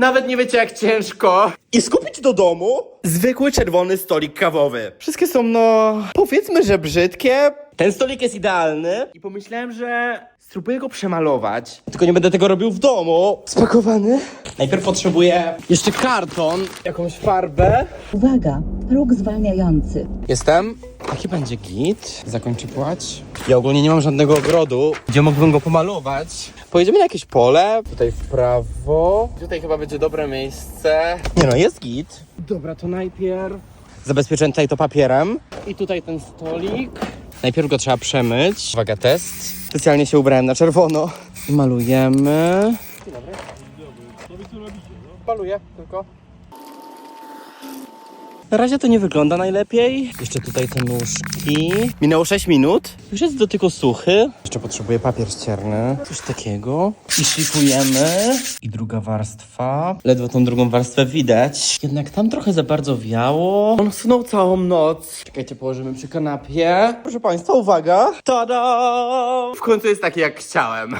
Nawet nie wiecie jak ciężko. I skupić do domu zwykły czerwony stolik kawowy. Wszystkie są, no, powiedzmy, że brzydkie. Ten stolik jest idealny i pomyślałem, że spróbuję go przemalować. Tylko nie będę tego robił w domu. Spakowany. Najpierw potrzebuję jeszcze karton, jakąś farbę. Uwaga, próg zwalniający. Jestem. Jaki będzie git? Zakończę płać. Ja ogólnie nie mam żadnego ogrodu, gdzie mógłbym go pomalować. Pojedziemy na jakieś pole. Tutaj w prawo. Tutaj chyba będzie dobre miejsce. Nie no, jest git. Dobra, to najpierw zabezpieczę tutaj to papierem. I tutaj ten stolik. Najpierw go trzeba przemyć. Uwaga, test. Specjalnie się ubrałem na czerwono. I malujemy. Dzień dobry. Maluję tylko. Na razie to nie wygląda najlepiej. Jeszcze tutaj te nóżki. Minęło 6 minut. Już jest do tylko suchy. Jeszcze potrzebuję papier ścierny. Coś takiego. I szlifujemy. I druga warstwa. Ledwo tą drugą warstwę widać. Jednak tam trochę za bardzo wiało. On sunął całą noc. Czekajcie, położymy przy kanapie. Proszę Państwa, uwaga. Tada! W końcu jest taki jak chciałem.